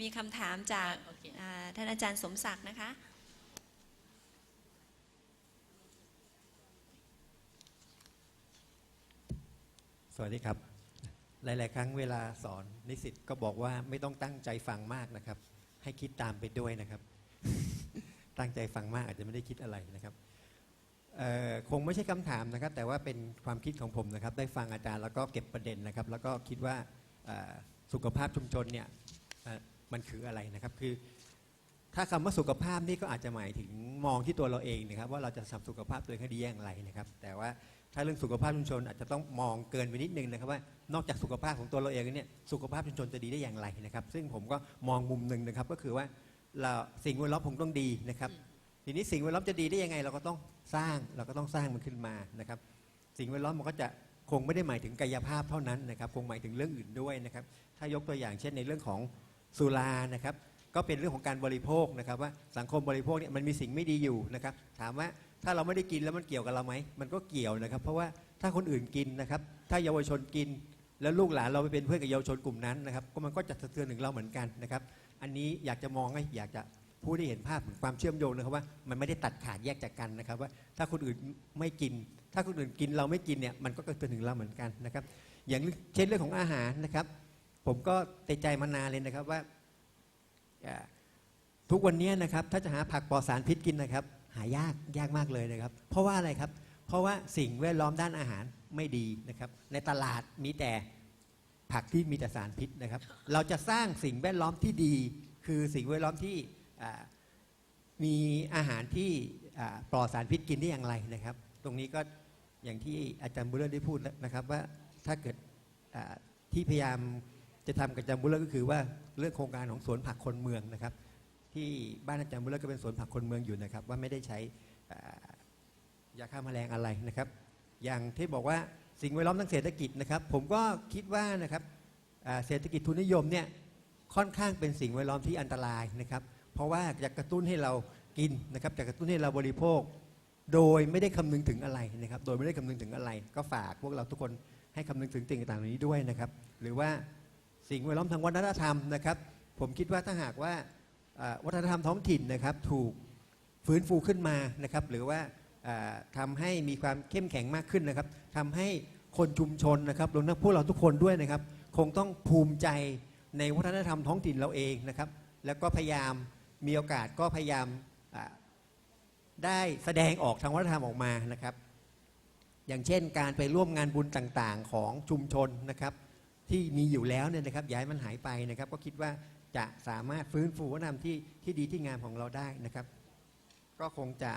มีคำถามจากโอเคอ่าท่านอาจารย์สมศักดิ์นะคะสวัสดีครับ หลาย ๆ ครั้งเวลาสอนนิสิตก็บอกว่าไม่ต้องตั้งใจฟังมากนะครับ ให้คิดตามไปด้วยนะครับ ตั้งใจฟังมากอาจจะไม่ได้คิดอะไรนะครับเอ่อคงไม่ใช่คำถามนะครับ แต่ว่าเป็นความคิดของผมนะครับ ได้ฟังอาจารย์แล้วก็เก็บประเด็นนะครับ แล้วก็คิดว่าเอ่อสุขภาพชุมชนเนี่ยเอ่อ มันคืออะไรนะครับ คือ ถ้าคำว่าสุขภาพนี่ก็อาจจะหมายถึงมองที่ตัวเราเองนะครับ ว่าเราจะทำสุขภาพตัวเองให้ดีอย่างไรนะครับ แต่ว่าถ้าเรื่องสุขภาพชุมชนอาจจะต้องมองเกินไปนิดนึงนะครับว่านอกจากสุขภาพของตัวเราเองเนี่ยสุขภาพชุมชนจะดีได้อย่างไรนะครับ ซึ่งผมก็มองมุมหนึ่งนะครับ ก็คือว่าเราสิ่งแวดล้อมผมต้องดีนะครับ ทีนี้สิ่งแวดล้อมจะดีได้ยังไง เราก็ต้องสร้างเราก็ต้องสร้างมันขึ้นมานะครับ สิ่งแวดล้อมมันก็จะคงไม่ได้หมายถึงกายภาพเท่านั้นนะครับ คงหมายถึงเรื่องอื่นด้วยนะครับ ถ้ายกตัวอย่างเช่นในเรื่องของ สุรานะครับก็เป็นเรื่องของการบริโภคนะครับว่าสังคมบริโภคเนี่ยมันมีสิ่งไม่ดีอยู่นะครับถามว่าถ้าเราไม่ได้กินแล้วมันเกี่ยวกับเราไหมมันก็เกี่ยวนะครับ เพราะว่าถ้าคนอื่นกินนะครับถ้าเยาวชนกิน แล้วลูกหลานเราไปเป็นเพื่อนกับเยาวชนกลุ่มนั้นนะครับก็มันก็จะสะเทือนถึงเราเหมือนกันนะครับอันนี้อยากจะมองให้อยากจะพูดให้เห็นภาพถึงความเชื่อมโยงนะครับว่ามันไม่ได้ตัดขาดแยกจากกันนะครับว่าถ้าคนอื่นไม่กิน ถ้าคนอื่นกินเราไม่กินเนี่ยมันก็กระเทือนถึงเราเหมือนกันนะครับอย่างเช่นเรื่องของอาหารนะครับ ผมก็ติดใจมานานเลยนะครับว่า ทุกวันนี้นะครับถ้าจะหาผักปลอดสารพิษกินนะครับ หายากยากมากเลยนะครับ เพราะว่าอะไรครับ เพราะว่าสิ่งแวดล้อมด้านอาหารไม่ดีนะครับ ในตลาดมีแต่ผักที่มีแต่สารพิษนะครับ เราจะสร้างสิ่งแวดล้อมที่ดี คือสิ่งแวดล้อมที่มีอาหารที่ปลอดสารพิษกินได้อย่างไรนะครับ ตรงนี้ก็อย่างที่อาจารย์บุญเลิศได้พูดนะครับว่าถ้าเกิดที่พยายาม จะทำกับอาจารย์บุญเลิศก็คือว่าเรื่องโครงการของสวนผักคนเมืองนะครับ ที่บ้านอาจารย์บุญเลิศก็เป็นสวนผักคนเมืองอยู่นะครับ ว่าไม่ได้ใช้ยาฆ่าแมลงอะไรนะครับ อย่างที่บอกว่าสิ่งแวดล้อมทางเศรษฐกิจนะครับ ผมก็คิดว่านะครับเศรษฐกิจทุนนิยมเนี่ยค่อนข้างเป็นสิ่งแวดล้อมที่อันตรายนะครับ เพราะว่าจะกระตุ้นให้เรากินนะครับจะกระตุ้นให้เราบริโภค โดยไม่ได้คำนึงถึงอะไรนะครับ โดยไม่ได้คำนึงถึงอะไร ก็ฝากพวกเราทุกคนให้คำนึงถึงสิ่งต่างๆเหล่านี้ด้วยนะครับ หรือว่า สิ่งแวดล้อมทางวัฒนธรรมนะครับ ผมคิดว่าถ้าหากว่าวัฒนธรรมท้องถิ่นนะครับถูกฟื้นฟูขึ้นมานะครับหรือว่าทำาให้มีความเข้มแข็งมากขึ้นนะครับทำให้คนชุมชนนะครับรวมทั้งพวกเราทุกคนด้วยนะครับ คงต้องภูมิใจในวัฒนธรรมท้องถิ่นเราเองนะครับ แล้วก็พยายามมีโอกาสก็พยายามได้แสดงออกทางวัฒนธรรมออกมานะครับ อย่างเช่นการไปร่วมงานบุญต่างๆของชุมชนนะครับ ที่มีอยู่แล้วเนี่ยนะครับย้ายมันหายไปนะครับ ก็คิดว่าจะสามารถฟื้นฟูวัฒนธรรมที่ที่ดีที่งามของเราได้นะครับ ก็คงจะ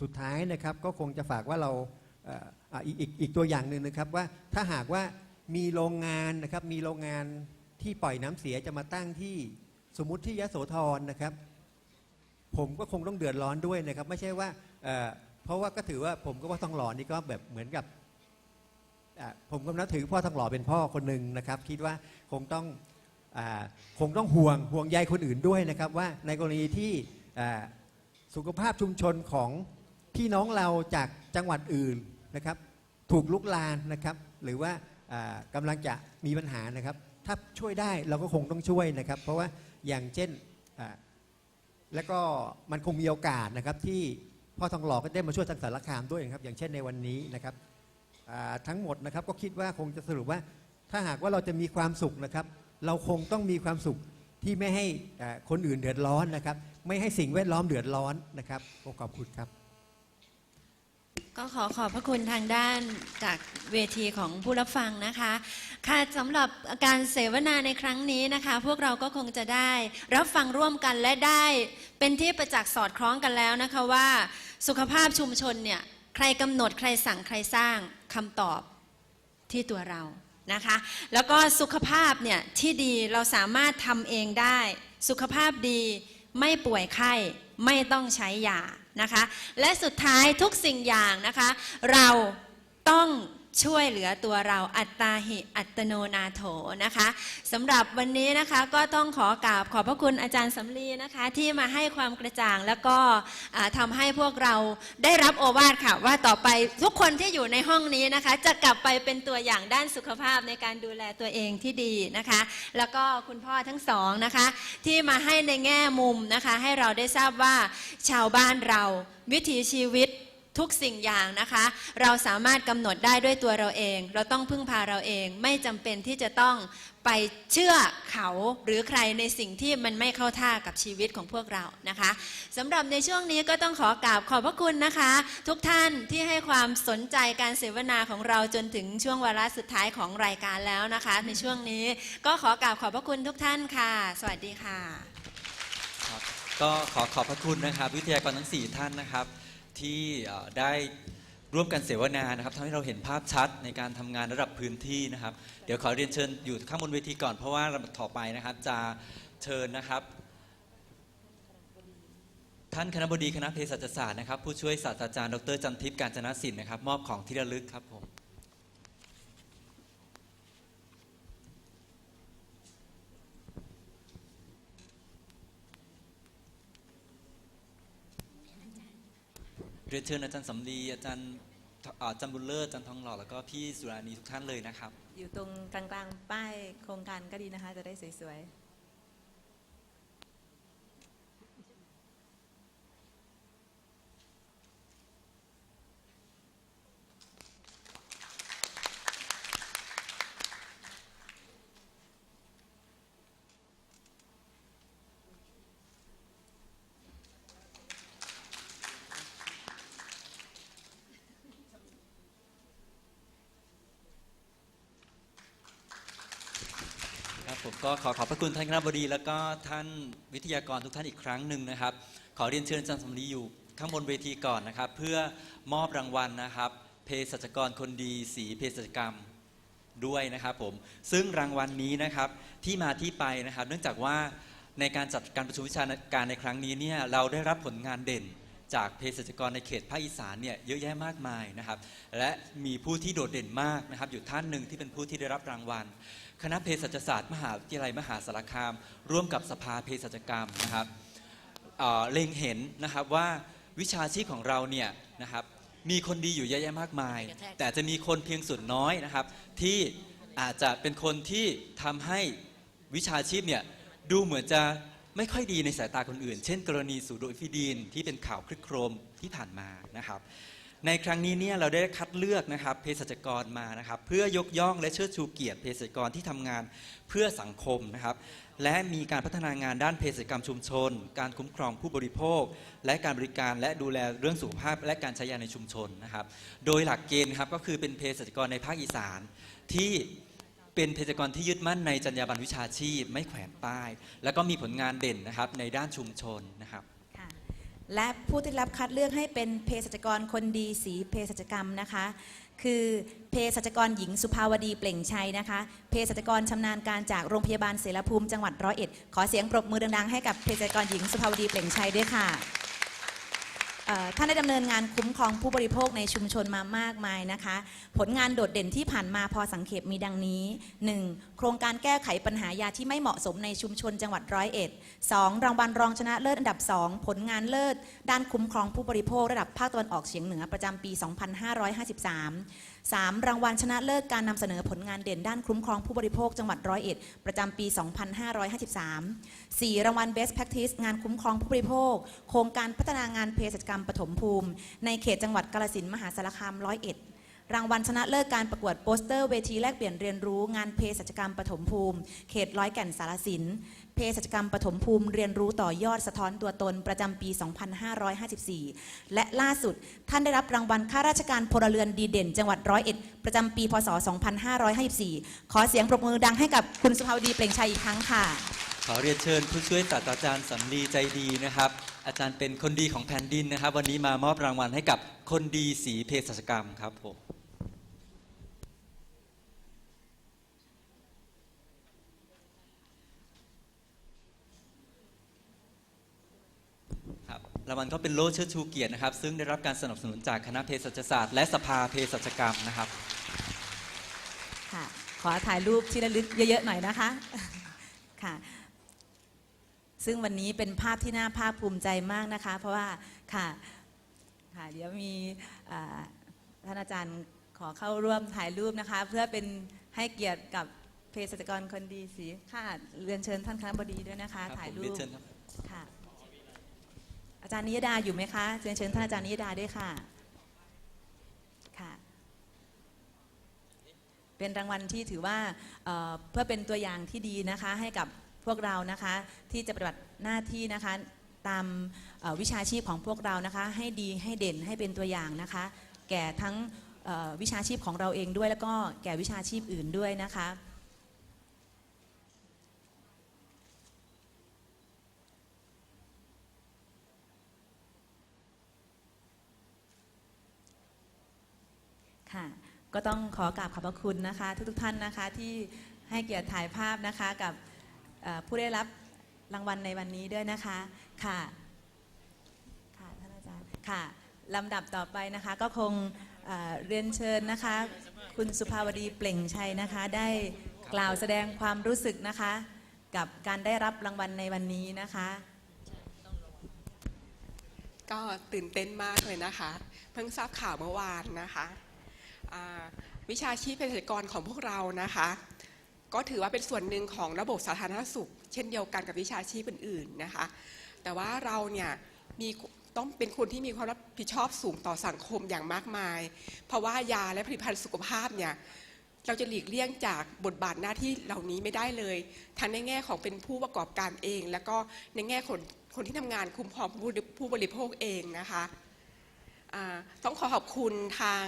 สุดท้ายนะครับก็คงจะฝากว่าเราอีกอีกอีกตัวอย่างหนึ่งนะครับว่าถ้าหากว่ามีโรงงานนะครับมีโรงงานที่ปล่อยน้ำเสียจะมาตั้งที่สมมุติที่ยะโสธรนะครับ ผมก็คงต้องเดือดร้อนด้วยนะครับ ไม่ใช่ว่าเอ่อเพราะว่าก็ถือว่าผมก็ว่าทองหล่อนี่ก็แบบเหมือนกับ อะผมก็นับถือพ่อทองหล่อเป็นพ่อคนหนึ่งนะครับ คิดว่าคงต้องอาคงต้องห่วงห่วงใยคนอื่นด้วยนะครับ ว่าในกรณีที่อ่าสุขภาพชุมชนของพี่น้องเราจากจังหวัดอื่นนะครับ ถูกลุกลานนะครับ หรือว่าอ่ากำลังจะมีปัญหานะครับ ถ้าช่วยได้เราก็คงต้องช่วยนะครับ เพราะว่าอย่างเช่นอ่าแล้วก็มันคงมีโอกาสนะครับที่พ่อทองหล่อก็ได้มาช่วยทางสารคามด้วยนะครับ อย่างเช่นในวันนี้นะครับ ทั้งหมดนะครับก็คิดว่าคงจะสรุปว่า ถ้าหากว่าเราจะมีความสุขนะครับ เราคงต้องมีความสุขที่ไม่ให้คนอื่นเดือดร้อนนะครับ ไม่ให้สิ่งแวดล้อมเดือดร้อนนะครับขอบคุณครับ ก็ขอขอบพระคุณทางด้านจากเวทีของผู้รับฟังนะคะ ค่ะสำหรับการเสวนาในครั้งนี้นะคะ พวกเราก็คงจะได้รับฟังร่วมกันและได้เป็นที่ประจักษ์สอดคล้องกันแล้วนะคะว่า สุขภาพชุมชนเนี่ยใครกำหนดใครสั่งใครสร้าง คำตอบที่ตัวเรานะคะ แล้วก็สุขภาพเนี่ยที่ดีเราสามารถทำเองได้ สุขภาพดีไม่ป่วยไข้ไม่ต้องใช้ยานะคะ และสุดท้ายทุกสิ่งอย่างนะคะ เราต้อง ช่วยเหลือตัวเราอัตตาหิอัตโนนาโถนะคะสำหรับวันนี้นะคะก็ต้องขอกราบขอบพระคุณอาจารย์สำลีนะคะที่มาให้ความกระจ่างแล้วก็ทำให้พวกเราได้รับโอวาทค่ะ ว่าต่อไปทุกคนที่อยู่ในห้องนี้นะคะ จะกลับไปเป็นตัวอย่างด้านสุขภาพในการดูแลตัวเองที่ดีนะคะ แล้วก็คุณพ่อทั้งสองนะคะ ที่มาให้ในแง่มุมนะคะ ให้เราได้ทราบว่าชาวบ้านเราวิถีชีวิต ทุกสิ่งอย่างนะคะ เราสามารถกำหนดได้ด้วยตัวเราเอง เราต้องพึ่งพาเราเอง ไม่จำเป็นที่จะต้องไปเชื่อเขาหรือใครในสิ่งที่มันไม่เข้าท่ากับชีวิตของพวกเรานะคะสำหรับในช่วงนี้ก็ต้องขอกราบขอบพระคุณนะคะ ทุกท่านที่ให้ความสนใจการเสวนาของเราจนถึงช่วงวาระสุดท้ายของรายการแล้วนะคะ ในช่วงนี้ก็ขอกราบขอบพระคุณทุกท่านค่ะ สวัสดีค่ะ ก็ขอขอบพระคุณนะครับ วิทยากรทั้ง 4 ท่านนะครับ ที่ได้ร่วมกันเสวนานะครับทำให้เราเห็นภาพชัดในการทำงานระดับพื้นที่นะครับ เดี๋ยวขอเรียนเชิญอยู่ข้างบนเวทีก่อนเพราะว่าลำดับต่อไปนะครับ จะเชิญนะครับ ท่านคณะบดีคณะเภสัชศาสตร์นะครับ ผู้ช่วยศาสตราจารย์ดรจันทิพย์การจนศิลป์นะครับ มอบของที่ระลึกครับผม เรียนเชิญอาจารย์สำลีอาจารย์อาจารย์บุญเลิศอาจารย์ทองหล่อแล้วก็พี่สุรานีทุกท่านเลยนะครับ อยู่ตรงกลางๆป้ายโครงการก็ดีนะคะ จะได้สวยๆ ก็ขอขอบพระคุณท่านคณะบดี แล้วก็ท่านวิทยากรทุกท่านอีกครั้งหนึ่งนะครับ ขอเรียนเชิญอาจารย์สำลีอยู่ข้างบนเวทีก่อนนะครับ เพื่อมอบรางวัลนะครับเภสัชกรคนดีสีเภสัชกรรมด้วยนะครับผมซึ่งรางวัลนี้นะครับที่มาที่ไปนะครับ เนื่องจากว่าในการจัดการประชุมวิชาการในครั้งนี้เนี่ยเราได้รับผลงานเด่นจากเภสัชกรในเขตภาคอีสานเนี่ยเยอะแยะมากมายนะครับ และมีผู้ที่โดดเด่นมากนะครับ อยู่ท่านหนึ่งที่เป็นผู้ที่ได้รับรางวัล คณะเภสัชศาสตร์มหาวิทยาลัยมหาสารคาม ร่วมกับสภาเภสัชกรรมนะครับเอ่อเล็งเห็นนะครับว่าวิชาชีพของเราเนี่ยนะครับมีคนดีอยู่เยอะแยะมากมาย แต่จะมีคนเพียงส่วนน้อยนะครับ ที่อาจจะเป็นคนที่ทำให้วิชาชีพเนี่ยดูเหมือนจะไม่ค่อยดีในสายตาคนอื่น เช่น กรณีสูโดอิฟิดีนที่เป็นข่าวคลึกโครมที่ผ่านมานะครับ ในครั้งนี้เนี่ยเราได้คัดเลือกนะครับเภสัชกรมานะครับ เพื่อยกย่องและเชิดชูเกียรติเภสัชกรที่ทำงานเพื่อสังคมนะครับ และมีการพัฒนางานด้านเภสัชกรรมชุมชน การคุ้มครองผู้บริโภค และการบริการและดูแลเรื่องสุขภาพ และการใช้ยาในชุมชนนะครับ โดยหลักเกณฑ์ครับก็คือเป็นเภสัชกรในภาคอีสานที่เป็นเภสัชกรที่ยึดมั่นในจรรยาบรรณวิชาชีพ ไม่แขวนป้าย แล้วก็มีผลงานเด่นนะครับในด้านชุมชนนะครับ และผู้ที่รับคัดเลือกให้เป็นเภสัชกรคนดีสีเภสัชกรรมนะคะ คือเภสัชกรหญิงสุภาวดีเปล่งชัยนะคะเภสัชกรชำนาญการจากโรงพยาบาลเสรภูมิจังหวัดร้อยเอ็ดขอเสียงปรบมือดังๆให้กับเภสัชกรหญิงสุภาวดีเปล่งชัยด้วยค่ะ ท่านได้ดำเนินงานคุ้มครองผู้บริโภคในชุมชนมามากมายนะคะ ผลงานโดดเด่นที่ผ่านมาพอสังเขปมีดังนี้ 1. โครงการแก้ไขปัญหายาที่ไม่เหมาะสมในชุมชนจังหวัดร้อยเอ็ด 2. รางวัลรองชนะเลิศอันดับ 2 ผลงานเลิศ ด้านคุ้มครองผู้บริโภคระดับภาคตะวันออกเฉียงเหนือประจำปี 2553 3. รางวัลชนะเลิศการนำเสนอผลงานเด่นด้านคุ้มครองผู้บริโภคจังหวัดร้อยเอ็ดประจำปี 2553 4. รางวัล Best Practice งานคุ้มครองผู้บริโภค โครงการพัฒนางานเภสัชกรรมปฐมภูมิ ในเขตจังหวัดกาฬสินมหาสารคามร้อยเอ็ดรางวัลชนะเลิศการประกวดโปสเตอร์เวทีแลกเปลี่ยนเรียนรู้งานเภสัชกรรมปฐมภูมิ เขตร้อยแก่นสารสิน สัชกรรมปฐมภูมิเรียนรู้ต่อยอดสะท้อนตัวตนประจำปี 2554 และล่าสุดท่านได้รับรางวัลข้าราชการพลเรือนดีเด่น จังหวัดร้อยเอ็ดประจำปีพศ 2554 ขอเสียงปรบมือดังให้กับคุณสุภาวดีเปล่งชัยอีกครั้งค่ะขอเรียนเชิญผู้ช่วยศาสตราจารย์สำลีใจดีนะครับ อาจารย์เป็นคนดีของแผ่นดินนะครับ วันนี้มามอบรางวัลให้กับคนดีสีเภสัชกรรมครับผมค รับรางวัลก็เป็นโล่เชิดชูเกียรตินะครับ ซึ่งได้รับการสนับสนุนจากคณะเภสัชศาสตร์และสภาเภสัชกรรมนะครับขอถ่ายรูปที่ระลึกเยอะๆหน่อยนะคะ ค่ะ ซึ่งวันนี้เป็นภาพที่น่าภาคภูมิใจมากนะคะ เพราะว่า ค่ะ ค่ะ เดี๋ยวมีอ่าท่านอาจารย์ขอเข้าร่วมถ่ายรูปนะคะ เพื่อเป็นให้เกียรติกับเภสัชกรคนดีสีค่ะเรียนเชิญท่านคณะบดีด้วยนะคะครับถ่ายผมรูเรียนปเชิญครับค่ะ อาจารย์นิยดาอยู่ไหมคะเรียนเชิญท่านอาจารย์นิยดาด้วยค่ะค่ะ เป็นรางวัลที่ถือว่าเอ่อเพื่อเป็นตัวอย่างที่ดีนะคะให้กับพวกเรานะคะที่จะปฏิบัติหน้าที่นะคะตามเอ่อวิชาชีพของพวกเรานะคะ ให้ดีให้เด่นให้เป็นตัวอย่างนะคะ แก่ทั้งเอ่อวิชาชีพของเราเองด้วย แล้วก็แก่วิชาชีพอื่นด้วยนะคะ ค่ะ ก็ต้องขอกราบขอบพระคุณนะคะ ทุกๆท่านนะคะที่ให้เกียรติถ่ายภาพนะคะกับผู้ได้รับรางวัลในวันนี้ด้วยนะคะค่ะค่ะท่านอาจารย์ค่ะลำดับต่อไปนะคะก็คงเเรียนเชิญนะคะ คุณสุภาวดีเปล่งชัยนะคะ ได้กล่าวแสดงความรู้สึกนะคะ กับการได้รับรางวัลในวันนี้นะคะ ก็ตื่นเต้นมากเลยนะคะ เพิ่งทราบข่าวเมื่อวานนะคะ วิชาชีพเภสัชกรของพวกเรานะคะ ก็ถือว่าเป็นส่วนหนึ่งของระบบสาธารณสุข เช่นเดียวกันกับวิชาชีพอื่นๆนะคะ แต่ว่าเราเนี่ยมีต้องเป็นคนที่มีความรับผิดชอบสูงต่อสังคมอย่างมากมาย เพราะว่ายาและผลิตภัณฑ์สุขภาพเนี่ยเราจะหลีกเลี่ยงจากบทบาทหน้าที่เหล่านี้ไม่ได้เลย ทั้งในแง่ของเป็นผู้ประกอบการเอง แล้วก็ในแง่คนคนที่ทำงานคุ้มครองผู้บริโภคเองนะคะ ต้องขอขอบคุณทาง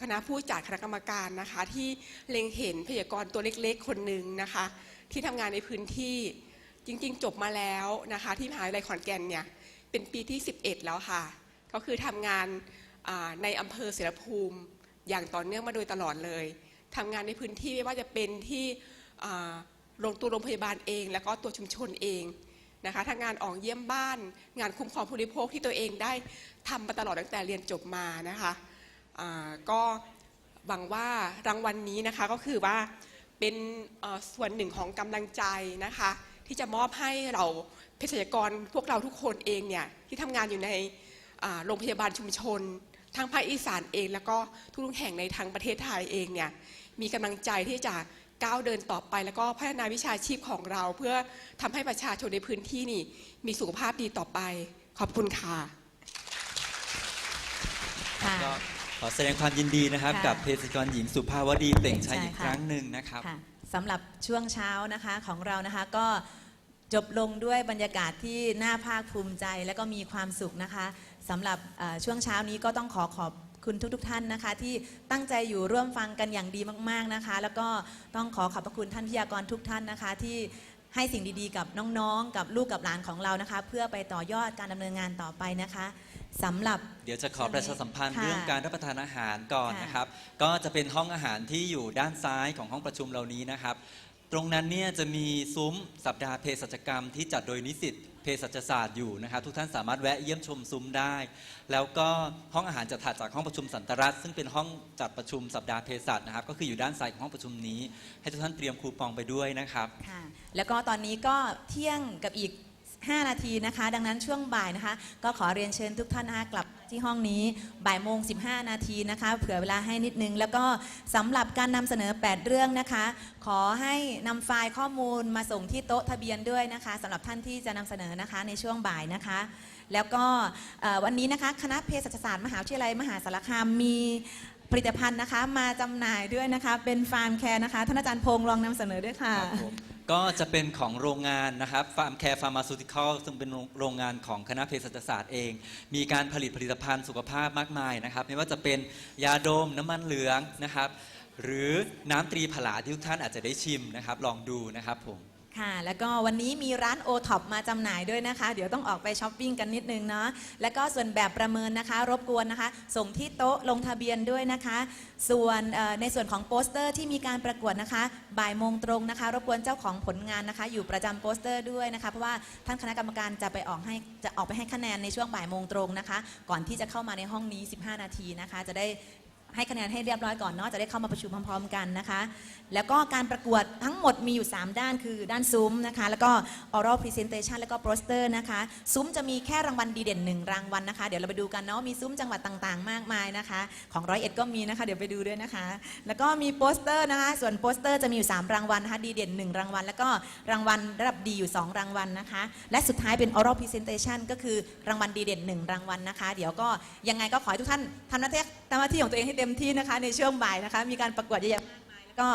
คณะผู้จัดคณะกรรมการนะคะ ที่เล็งเห็นพยากรตัวเล็กๆ คนหนึ่งนะคะ ที่ทำงานในพื้นที่จริง ๆ จบมาแล้วนะคะ ที่มหาวิทยาลัยขอนแก่นเนี่ยเป็นปีที่ 11 แล้วค่ะ ก็คือทำงานในอำเภอเสรภูมิอย่างต่อเนื่องมาโดยตลอดเลยทำงานในพื้นที่ไม่ว่าจะเป็นที่โรงตัวโรงพยาบาลเอง แล้วก็ตัวชุมชนเอง นะคะทั้งงานออกเยี่ยมบ้าน งานคุ้มครองผู้บริโภคที่ตัวเองได้ทำมาตลอดตั้งแต่เรียนจบมานะคะก็หวังว่ารางวัลนนี้นะคะก็คือว่าเป็นส่วนหนึ่งของกำลังใจนะคะที่จะมอบให้เราเภสัชกรพวกเราทุกคนเองเนี่ยที่ทำงานอยู่ในโรงพยาบาลชุมชนทั้งภาคอีสานเอง แล้วก็ทุกแห่งในทั้งประเทศไทยเองเนี่ยมีกำลังใจที่จะ ก้าวเดินต่อไป แล้วก็พัฒนาวิชาชีพของเรา เพื่อทำให้ประชาชนในพื้นที่นี่มีสุขภาพดีต่อไป ขอบคุณค่ะค่ะก็ขอแสดงความยินดีนะครับค่ะกับเภสัชกรหญิงสุภาวดีเปล่งชัยใช่อีกค่ะครั้งหนึ่งนะครับค่ะสำหรับช่วงเช้านะคะของเรานะคะก็จบลงด้วยบรรยากาศที่น่าภาคภูมิใจและก็มีความสุขนะคะสำหรับเอ่อช่วงเช้านี้ก็ต้องขอขอบ คุณทุกๆทท่านนะคะ ที่ตั้งใจอยู่ร่วมฟังกันอย่างดีมากๆนะคะ แล้วก็ต้องขอขอบพระคุณท่านพิยากรทุกท่านนะคะ ที่ให้สิ่งดีๆ กับน้องๆ กับลูกกับหลานของเรานะคะ เพื่อไปต่อยอดการดำเนินงานต่อไปนะคะสำหรับเดี๋ยวจะขอประชาสัมพันธ์ค่ะเรื่องการรับประทานอาหารก่อนค่ะนะครับ ก็จะเป็นห้องอาหารที่อยู่ด้านซ้ายของห้องประชุมเหล่านี้นะครับ ตรงนั้นเนี่ยจะมีซุ้มสัปดาห์เภสัชกรรมที่จัดโดยนิสิตเภสัชศาสตร์อยู่นะครับทุกท่านสามารถแวะเยี่ยมชมซุ้มได้ แล้วก็ห้องอาหารจะถัดจากห้องประชุมสันตรัฐซึ่งเป็นห้องจัดประชุมสัปดาห์เภสัชนะครับก็คืออยู่ด้านซ้ายของห้องประชุมนี้ ให้ทุกท่านเตรียมคูปองไปด้วยนะครับค่ะแล้วก็ตอนนี้ก็เที่ยงกับอีก 5 นาทีนะคะ ดังนั้นช่วงบ่ายนะคะ ก็ขอเรียนเชิญทุกท่านนะคะกลับ ที่ห้องนี้บ่ายโมง 15 นาทีนะคะ เผื่อเวลาให้นิดนึง แล้วก็สำหรับการนำเสนอ 8 เรื่องนะคะ ขอให้นำไฟล์ข้อมูลมาส่งที่โต๊ะทะเบียนด้วยนะคะสำหรับท่านที่จะนำเสนอนะคะในช่วงบ่ายนะคะ แล้วก็วันนี้นะคะคณะเภสัชศาสตร์มหาวิทยาลัยมหาสารคามมีผลิตภัณฑ์นะคะมาจำหน่ายด้วยนะคะ เป็นฟาร์มแคร์นะคะท่านอาจารย์พงษ์ลองนำเสนอด้วยค่ะค ก็จะเป็นของโรงงานนะครับฟาร์มแคร์ฟาร์มาซูติคอลซึ่งเป็นโรงงานของคณะเภสัชศาสตร์เอง มีการผลิตผลิตภัณฑ์สุขภาพมากมายนะครับ ไม่ว่าจะเป็นยาดมน้ำมันเหลืองนะครับ หรือน้ำตรีผลาที่ทุกท่านอาจจะได้ชิมนะครับ ลองดูนะครับผม ค่ะ แล้วก็วันนี้มีร้านโอท็อปมาจำหน่ายด้วยนะคะ เดี๋ยวต้องออกไปช้อปปิ้งกันนิดนึงเนาะ แล้วก็ส่วนแบบประเมินนะคะ รบกวนนะคะ ส่งที่โต๊ะลงทะเบียนด้วยนะคะ ส่วนเอ่อในส่วนของโปสเตอร์ที่มีการประกวดนะคะ บ่ายโมงตรงนะคะ รบกวนเจ้าของผลงานนะคะ อยู่ประจำโปสเตอร์ด้วยนะคะ เพราะว่าท่านคณะกรรมการจะไปออกให้จะออกไปให้คะแนนในช่วงบ่ายโมงตรงนะคะ ก่อนที่จะเข้ามาในห้องนี้ 15 นาทีนะคะ จะได้ ให้คะแนนให้เรียบร้อยก่อนเนาะจะได้เข้ามาประชุมพร้อมๆกันนะคะ แล้วก็การประกวดทั้งหมดมีอยู่ 3 ด้านคือด้านซุ้มนะคะ แล้วก็ oral presentation แล้วก็ poster นะคะ ซุ้มจะมีแค่รางวัลดีเด่นหนึ่งรางวัลนะคะ เดี๋ยวเราไปดูกันเนาะมีซุ้มจังหวัดต่างๆ มากมายนะคะ ของร้อยเอ็ดก็มีนะคะ เดี๋ยวไปดูด้วยนะคะ แล้วก็มีโปสเตอร์นะคะ ส่วนโปสเตอร์จะมีอยู่ 3 รางวัลนะคะดีเด่น 1 รางวัล แล้วก็รางวัลระดับดีอยู่ 2 รางวัลนะคะ และสุดท้ายเป็น oral presentation ก็คือรางวัลดีเด่น 1 รางวัลนะคะ เดี๋ยวก็ยังไงก็ขอให้ทุกท่านทำหน้าที่ทำหน้าที่ของตัวเองให้เต็มที่นะคะในช่วงบ่ายนะคะ มีการประกวดเยอะแยะมากมายแล้วก็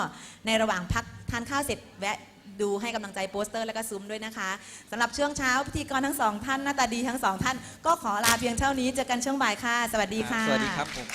ในระหว่างพักทานข้าวเสร็จแวะดูให้กำลังใจโปสเตอร์แล้วก็ซุ้มด้วยนะคะสำหรับช่วงเช้าพิธีกรทั้งสองท่านหน้าตาดีทั้งสองท่าน ก็ขอลาเพียงเท่านี้เจอกันช่วงบ่ายค่ะ สวัสดีค่ะ สวัสดีครับผม